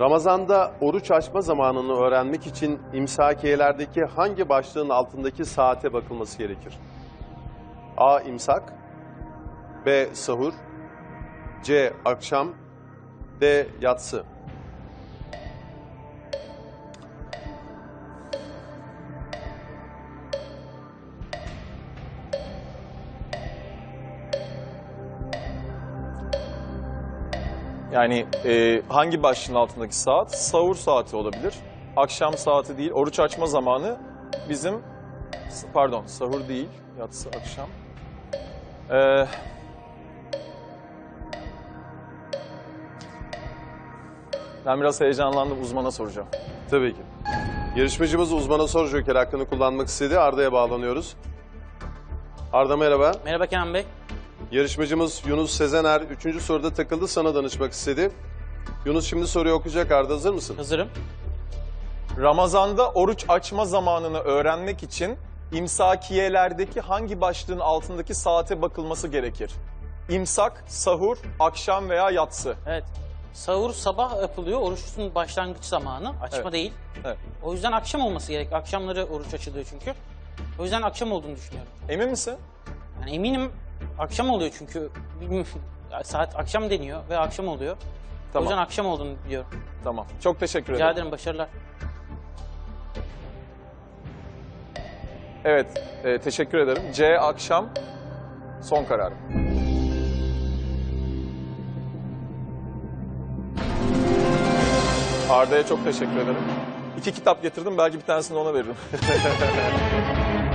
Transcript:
Ramazanda oruç açma zamanını öğrenmek için imsakiyelerdeki hangi başlığın altındaki saate bakılması gerekir? A. imsak B. Sahur C. Akşam D. Yatsı Yani e, hangi başlığın altındaki saat? Sahur saati olabilir. Akşam saati değil. Oruç açma zamanı bizim... Pardon, sahur değil. Yatsı akşam. Ee, ben biraz heyecanlandım. Uzmana soracağım. Tabii ki. Yarışmacımız uzmana soru joker hakkını kullanmak istedi. Arda'ya bağlanıyoruz. Arda merhaba. Merhaba Kenan Bey. Yarışmacımız Yunus Sezener 3. soruda takıldı sana danışmak istedi. Yunus şimdi soruyu okuyacak Arda hazır mısın? Hazırım. Ramazanda oruç açma zamanını öğrenmek için imsakiyelerdeki hangi başlığın altındaki saate bakılması gerekir? İmsak, sahur, akşam veya yatsı. Evet. Sahur sabah yapılıyor. Oruçun başlangıç zamanı. Açma Evet. değil. Evet. O yüzden akşam olması gerek. Akşamları oruç açılıyor çünkü. O yüzden akşam olduğunu düşünüyorum. Emin misin? Yani eminim akşam oluyor çünkü bilmiyorum, saat akşam deniyor ve akşam oluyor. O Tamam. yüzden akşam olduğunu biliyorum. Tamam. Çok teşekkür Rica ederim. ederim başarılar. Evet, e, teşekkür ederim. C akşam son karar. Arda'ya çok teşekkür ederim. İki kitap getirdim, belki bir tanesini ona veririm.